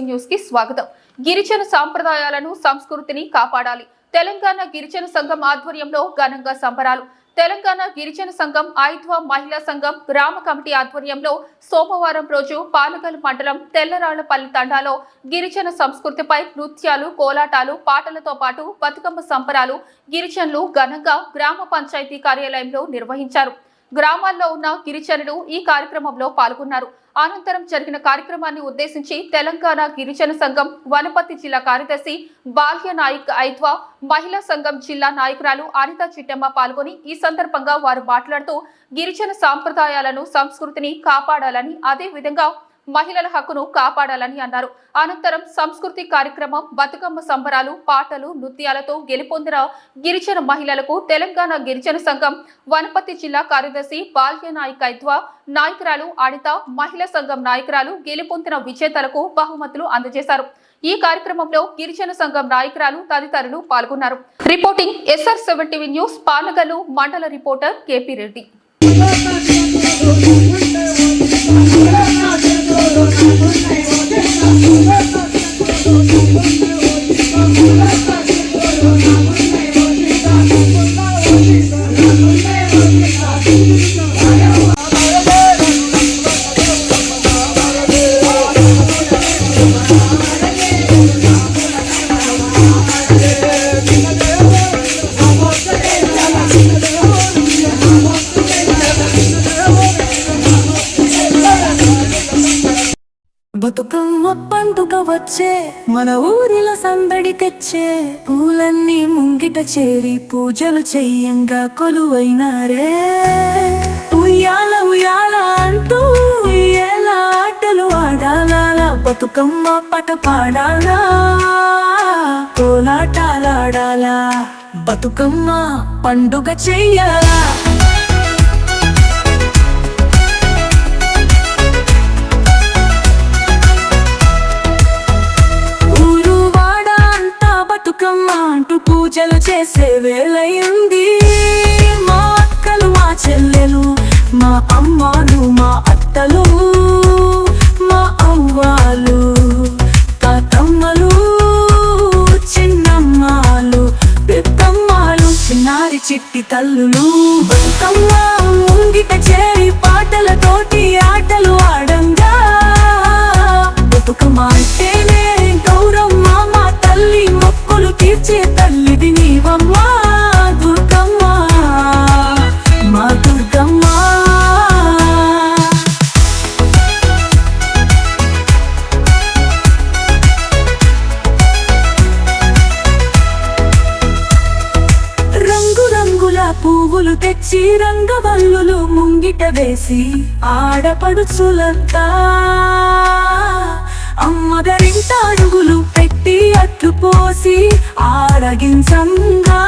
TV న్యూస్కి స్వాగతం. గిరిజన సాంప్రదాయాలను సంస్కృతిని కాపాడాలి. తెలంగాణ గిరిజన సంఘం ఆధ్వర్యంలో ఘనంగా సంబరాలు. తెలంగాణ గిరిజన సంఘం ఆయుధ్వ మహిళా సంఘం గ్రామ కమిటీ ఆధ్వర్యంలో సోమవారం రోజు పాలగల్ మండలం తెల్లరాళ్ళపల్లి తండాలో గిరిజన సంస్కృతిపై నృత్యాలు కోలాటాలు పాటలతో పాటు బతుకమ్మ సంబరాలు గిరిజనులు ఘనంగా గ్రామ పంచాయతీ కార్యాలయంలో నిర్వహించారు. గ్రామాల్లో ఉన్న గిరిజనులు ఈ కార్యక్రమంలో పాల్గొన్నారు. అనంతరం జరిగిన కార్యక్రమాన్ని ఉద్దేశించి తెలంగాణ గిరిజన సంఘం వనపర్తి జిల్లా కార్యదర్శి బాల్య నాయక్ ఐద్వా మహిళా సంఘం జిల్లా నాయకురాలు అనిత చిట్టమ్మ పాల్గొని ఈ సందర్భంగా వారు మాట్లాడుతూ గిరిజన సాంప్రదాయాలను సంస్కృతిని కాపాడాలని అదే విధంగా మహిళల హక్కును కాపాడాలని అన్నారు. అనంతరం సంస్కృతి కార్యక్రమం బతుకమ్మ సంబరాలు పాటలు నృత్యాలతో గెలుపొందిన గిరిజన మహిళలకు తెలంగాణ గిరిజన సంఘం వనపర్తి జిల్లా కార్యదర్శి బాల్య నాయకత్వ నాయకురాలు అనిత మహిళా సంఘం నాయకురాలు గెలుపొందిన విజేతలకు బహుమతులు అందజేశారు. ఈ కార్యక్రమంలో గిరిజన సంఘం నాయకురాలు తదితరులు పాల్గొన్నారు. Reporting SR seven TV news Panagallu mandal reporter KP Reddy. Thank you. Bathukamma పండుగ వచ్చే మన ఊరిలో సందడి తెచ్చే పూలన్నీ ముంగిట చేరి పూజలు చెయ్యంగా కొలువైనారే ఉయ్యాల ఉయ్యాల అంటూ ఎలా ఆటలు ఆడాలా బతుకమ్మ పట పాడాలా కోలాటాలాడాలా బతుకమ్మ పండుగ చెయ్యాలా. పూజలు చేసే వేళయింది. మా అక్కలు మా చెల్లెలు మా అమ్మలు మా అత్తలు. ముంగిట ఆడపడుచులంతా. అమ్మ అమ్మగారింట అడుగులు పెట్టి అట్లు పోసి ఆరగించంగా.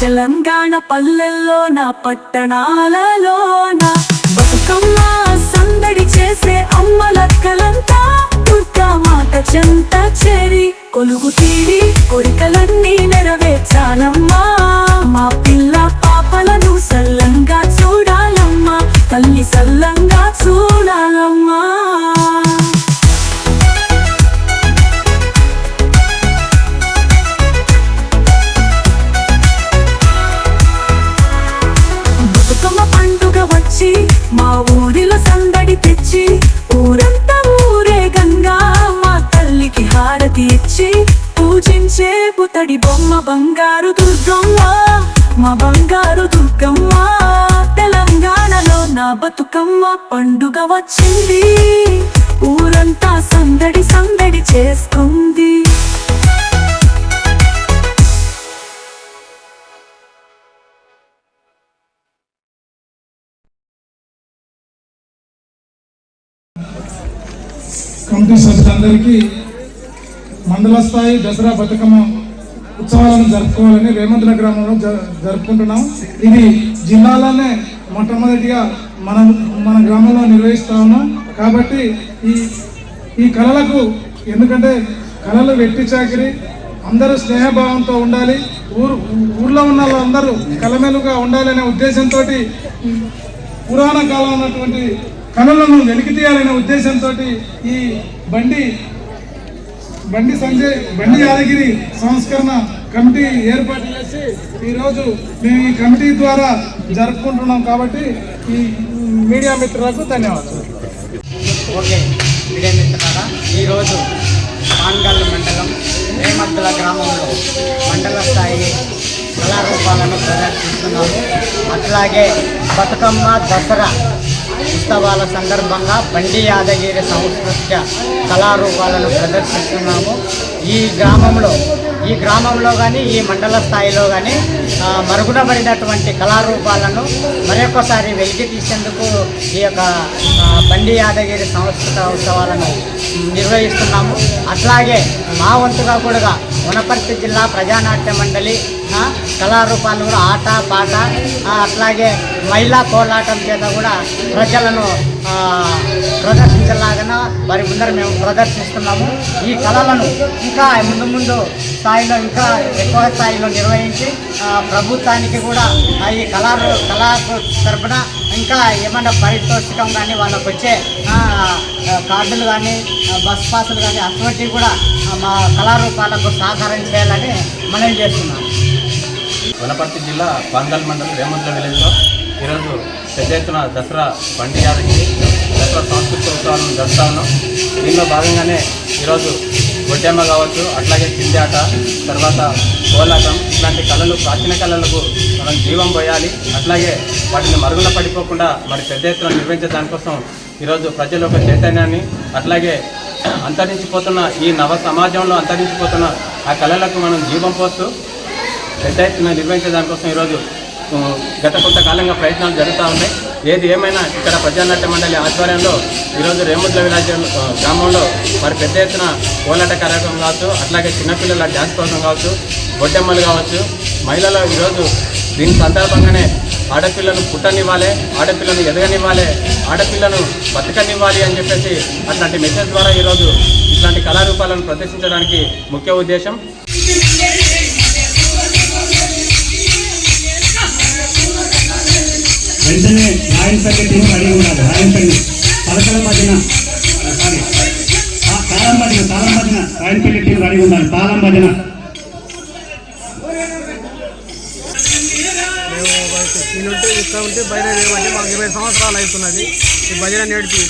తెలంగాణ పల్లెల్లో నా పట్టణాలలో నా బతుకమ్మ సందడి చేసే అమ్మలక్కలంతా. దుర్గా మాట చెంత చేరి కొలుగు తీరి కోరికలన్నీ నెరవేర్చ బంగారు దుర్గమ్మ మా బంగారు దుర్గమ్మ. తెలంగాణలో నా బతుకమ్మ పండుగ వచ్చింది. ఊరంతా సందడి సందడి చేసుకుంది. కమిటీ సభ్యులందరికీ మండల స్థాయి దసరా బతుకమ్మ ఉత్సవాలను జరుపుకోవాలని రేమంతుల గ్రామంలో జ- జరుపుకుంటున్నాం. ఇది జిల్లాలోనే మొట్టమొదటిగా మన మన గ్రామంలో నిర్వహిస్తా ఉన్నాం. కాబట్టి ఈ ఈ కళలకు ఎందుకంటే కళలు వెట్టి చాకిరి అందరూ స్నేహభావంతో ఉండాలి. ఊరు ఊర్లో ఉన్న వాళ్ళందరూ కలమెలుగా ఉండాలనే ఉద్దేశంతో పురాణ కాలం ఉన్నటువంటి కళలను వెలికి తీయాలనే ఉద్దేశంతో ఈ బండి బండి సంజయ్ బండి యాదగిరి సంస్కరణ కమిటీ ఏర్పాటు చేసి ఈరోజు మేము ఈ కమిటీ ద్వారా జరుపుకుంటున్నాం కాబట్టి ఈ మీడియా మిత్రులకు ధన్యవాదాలు. ఓకే మీడియా మిత్రులారా ఈరోజు పాన్గల్ మండలం రేమద్దుల గ్రామంలో మండల స్థాయి కళారూపాలను ప్రదర్శిస్తున్నాము. అట్లాగే బతుకమ్మ దసరా ఉత్సవాల సందర్భంగా బండి యాదగిరి సాంస్కృతిక కళారూపాలను ప్రదర్శిస్తున్నాము. ఈ గ్రామంలో ఈ గ్రామంలో కానీ ఈ మండల స్థాయిలో కానీ ఆ, మరుగునబడినటువంటి కళారూపాలను మరొకసారి వెలికి తీసేందుకు ఈ యొక్క బండి యాదగిరి సంస్కృత ఉత్సవాలను నిర్వహిస్తున్నాము. అట్లాగే మా వంతుగా కూడా వనపర్తి జిల్లా ప్రజానాట్య మండలి కళారూపాలు కూడా ఆట పాట అట్లాగే మహిళా కోలాటం చేత కూడా ప్రజలను ప్రదర్శించలాగా వారి ముందర మేము ప్రదర్శిస్తున్నాము. ఈ కళలను ఇంకా ముందు ముందు స్థాయిలో ఇంకా ఎక్కువ స్థాయిలో నిర్వహించి ప్రభుత్వానికి కూడా ఈ కళా కళా తరపున ఇంకా ఏమైనా పారితోషికం కానీ వాళ్ళకు వచ్చే కార్డులు కానీ బస్ పాసులు కానీ అటువంటివి కూడా మా కళారూపాలకు సహకారం చేయాలని మనవి చేస్తున్నాం. వనపర్తి జిల్లా పాంగల్ మండలం రేమంతుల విలేజ్లో ఈరోజు పెద్ద ఎత్తున దసరా బండి యాదగిరి దసరా సాంస్కృతిక ఉత్సవాలను జరుపుతా ఉన్నాం. దీనిలో భాగంగానే ఈరోజు గొడ్డెమ్మ కావచ్చు అట్లాగే కింది ఆట తర్వాత కోలాటం ఇట్లాంటి కళలు ప్రాచీన కళలకు మనం జీవం పోయాలి. అట్లాగే వాటిని మరుగున పడిపోకుండా మరి పెద్ద ఎత్తున నిర్వహించే దానికోసం ఈరోజు ప్రజల యొక్క చైతన్యాన్ని అట్లాగే అంతరించిపోతున్న ఈ నవ సమాజంలో అంతరించిపోతున్న ఆ కళలకు మనం జీవం పోస్తూ పెద్ద ఎత్తున నిర్వహించే దానికోసం ఈరోజు గత కొంతకాలంగా ప్రయత్నాలు జరుగుతూ ఉన్నాయి. ఏది ఏమైనా ఇక్కడ ప్రజానాట్య మండలి ఆధ్వర్యంలో ఈరోజు రేముద్ల విలాజ్ గ్రామంలో మరి పెద్ద ఎత్తున కోలాట కార్యక్రమం కావచ్చు అట్లాగే చిన్నపిల్లల డ్యాన్స్ కోసం కావచ్చు బొడ్డెమ్మలు కావచ్చు. మహిళలు ఈరోజు దీని సందర్భంగానే ఆడపిల్లను పుట్టనివ్వాలి ఆడపిల్లను ఎదగనివ్వాలి ఆడపిల్లను బతకనివ్వాలి అని చెప్పేసి అట్లాంటి మెసేజ్ ద్వారా ఈరోజు ఇట్లాంటి కళారూపాలను ప్రదర్శించడానికి ముఖ్య ఉద్దేశం. రాయలపల్లి టీం రెడీ ఉండాలి రాయలపల్లి పలకల మధ్యన సారీ తాళం మధ్యన తాళం మధ్యన రాయలపల్లి టీం రెడీ ఉన్నారు తాళం మధ్యన ఉంటే ఇక్కడ ఉంటే బయట లేవంటే మాకు ఇరవై సంవత్సరాలు అవుతున్నది ఈ భజన నేర్పి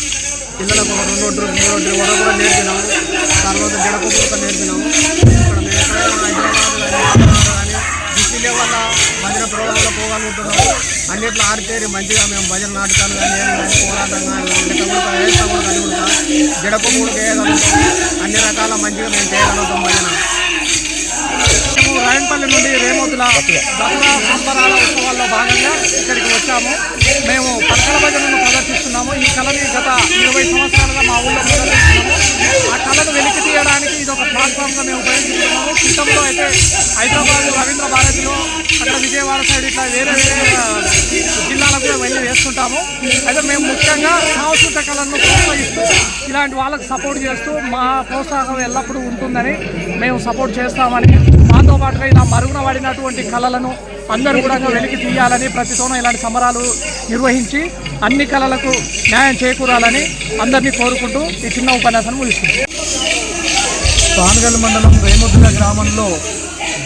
పిల్లలకు ఒక రెండు ఒడ్డు మూడు ఒడ్డు వర కూడా నేర్పినాము. తర్వాత జడకొప్పు కూడా నేర్పినాము. ఇక్కడ మేము ఎక్కడైనా హైదరాబాద్ కానీ వల్ల భజన ప్రోగ్రాంలో పోగలుగుతున్నాము. అన్నిట్లో ఆడితేరి మంచిగా మేము భజన నాటకాలు కానీ పోరాటం కానీ లెక్క వేస్తాం కూడా కూడా చేయగలుగుతాం అన్ని రకాల మంచిగా మేము చేయగలుగుతాం భజన. మేము రాయనపల్లి నుండి రేమోతుల దసరా సంబరాల ఉత్సవాల్లో భాగంగా ఇక్కడికి వచ్చాము. మేము పలకల భజనను ప్రదర్శిస్తున్నాము. ఈ కళని గత ఇరవై సంవత్సరాలుగా మా ఊళ్ళో ప్రదర్శిస్తున్నాము. ఆ కళను వెలికి తీయడానికి ఇది ఒక ప్లాట్ఫామ్గా మేము ఉపయోగించుకున్నాము క్రితంలో అయితే హైదరాబాద్ రవీంద్ర భారతిలో అక్కడ విజయవాడ సైడ్ ఇట్లా వేరే వేరే జిల్లాలకు కూడా వెళ్ళి వేస్తుంటాము. అయితే మేము ముఖ్యంగా సాంస్కృతిక కళలను ప్రోత్సహిస్తూ ఇలాంటి వాళ్ళకి సపోర్ట్ చేస్తూ మా ప్రోత్సాహం ఎల్లప్పుడూ ఉంటుందని మేము సపోర్ట్ చేస్తామని దాంతో పాటుగా ఇలా మరుగున పడినటువంటి కళలను అందరూ కూడా వెలికి తీయాలని ప్రతితోనూ ఇలాంటి సంబరాలు నిర్వహించి అన్ని కళలకు న్యాయం చేకూరాలని అందరినీ కోరుకుంటూ ఈ చిన్న ఉపన్యాసాన్ని ముగిస్తుంది పానగల్ మండలం రేముద్ర గ్రామంలో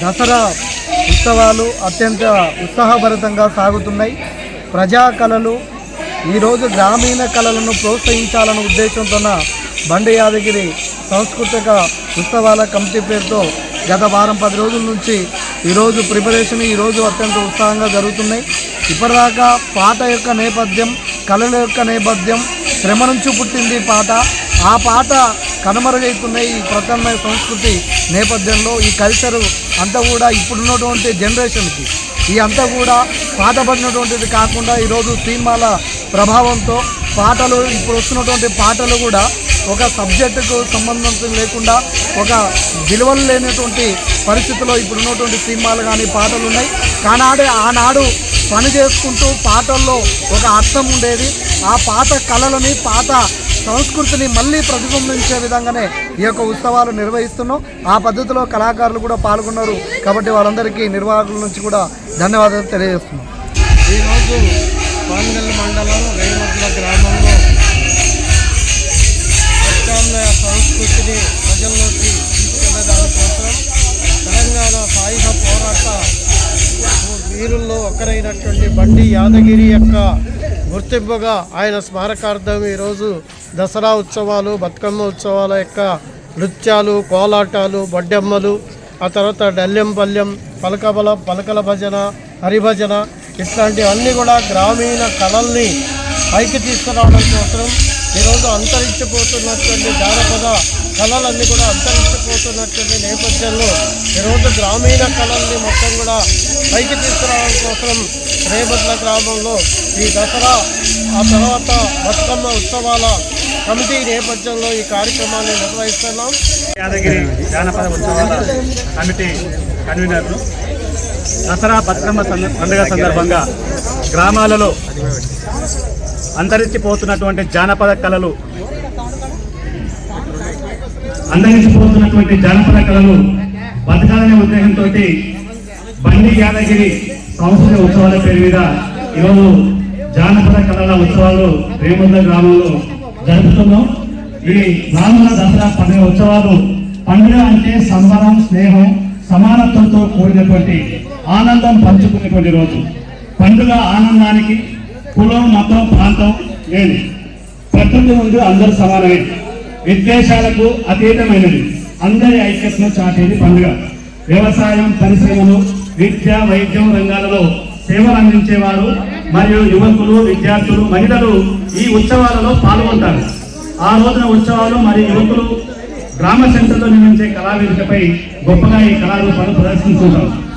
దసరా ఉత్సవాలు అత్యంత ఉత్సాహభరితంగా సాగుతున్నాయి. ప్రజా కళలు ఈరోజు గ్రామీణ కళలను ప్రోత్సహించాలన్న ఉద్దేశంతో బండి యాదగిరి సాంస్కృతిక ఉత్సవాల కమిటీ పేరుతో గత వారం పది రోజుల నుంచి ఈరోజు ప్రిపరేషన్ ఈరోజు అత్యంత ఉత్సాహంగా జరుగుతున్నాయి. ఇప్పటిదాకా పాట యొక్క నేపథ్యం కళల యొక్క నేపథ్యం శ్రమ నుంచి పుట్టింది పాట. ఆ పాట కనుమరుగైతున్నాయి ఈ ప్రత్యామ్నాయ సంస్కృతి నేపథ్యంలో ఈ కల్చరు అంతా కూడా ఇప్పుడున్నటువంటి జనరేషన్కి ఈ అంతా కూడా పాతబడినటువంటిది కాకుండా ఈరోజు సినిమాల ప్రభావంతో పాటలు ఇప్పుడు వస్తున్నటువంటి పాటలు కూడా ఒక సబ్జెక్టుకు సంబంధం లేకుండా ఒక విలువలు లేనటువంటి పరిస్థితిలో ఇప్పుడు ఉన్నటువంటి సినిమాలు కానీ పాటలు ఉన్నాయి. కానాడే ఆనాడు పని చేసుకుంటూ పాటల్లో ఒక అర్థం ఉండేది. ఆ పాత కళలని పాత సంస్కృతిని మళ్ళీ ప్రతిబింబించే విధంగానే ఈ యొక్క ఉత్సవాలు నిర్వహిస్తున్నాం. ఆ పద్ధతిలో కళాకారులు కూడా పాల్గొన్నారు. కాబట్టి వాళ్ళందరికీ నిర్వాహకుల నుంచి కూడా ధన్యవాదాలు తెలియజేస్తున్నాం. ఈరోజు మండలం రేమతుల గ్రామంలో ప్రజల్లోకి తీసుకెళ్ళడానికి దానికోసం తెలంగాణ సాయుధ పోరాట వీరుల్లో ఒకరైనటువంటి బండి యాదగిరి యొక్క గుర్తింపుగా ఆయన స్మారకార్థం ఈరోజు దసరా ఉత్సవాలు బతుకమ్మ ఉత్సవాల యొక్క నృత్యాలు కోలాటాలు బొడ్డెమ్మలు ఆ తర్వాత డల్లెం పల్లెం పలకబల పలకల భజన హరిభజన ఇట్లాంటివన్నీ కూడా గ్రామీణ కళల్ని పైకి తీసుకురావడం కోసం ఈరోజు అంతరించిపోతున్నటువంటి జానపద కళలన్నీ కూడా అంతరించిపోతున్నటువంటి నేపథ్యంలో ఈరోజు గ్రామీణ కళల్ని మొత్తం కూడా పైకి తీసుకురావడం కోసం రేపట్ల గ్రామంలో. ఈ దసరా ఆ తర్వాత బతుకమ్మ ఉత్సవాల కమిటీ నేపథ్యంలో ఈ కార్యక్రమాన్ని నిర్వహిస్తున్నాం. యాదగిరి జానపద ఉత్సవాల కమిటీ కన్వీనర్లు. దసరా బతుకమ్మ సంద- పండుగ సందర్భంగా గ్రామాలలో అంతరించిపోతున్నటువంటి జానపద కళలు అంతరించిపోతున్నటువంటి జానపద కళలు బతకాలనే ఉద్దేశంతో బండి యాదగిరి సాంస్కృతిక ఉత్సవాల పేరు మీద ఈరోజు జానపద కళల ఉత్సవాలు రేముంద గ్రామంలో జరుపుతున్నాం. ఈ రానున్న దసరా పండుగ ఉత్సవాలు పండుగ అంటే సంబరం స్నేహం సమానత్వంతో కూడినటువంటి ఆనందం పంచుకునేటువంటి రోజు. పండుగ ఆనందానికి కులం మతం ప్రాంతం లేదు. ప్రకృతి ముందు అందరూ సమానమే. విద్వేషాలకు అతీతమైనది. అందరి ఐక్యతను చాటేది పండుగ. వ్యవసాయం పరిశ్రమలు విద్య వైద్యం రంగాలలో సేవలు అందించేవారు మరియు యువకులు విద్యార్థులు మహిళలు ఈ ఉత్సవాలలో పాల్గొంటారు. ఆ రోజున ఉత్సవాలు మరియు యువకులు గ్రామ సెంటర్లో నిర్మించే కళావేదికపై గొప్పగా ఈ కళారూపాలు ప్రదర్శించుకుంటారు.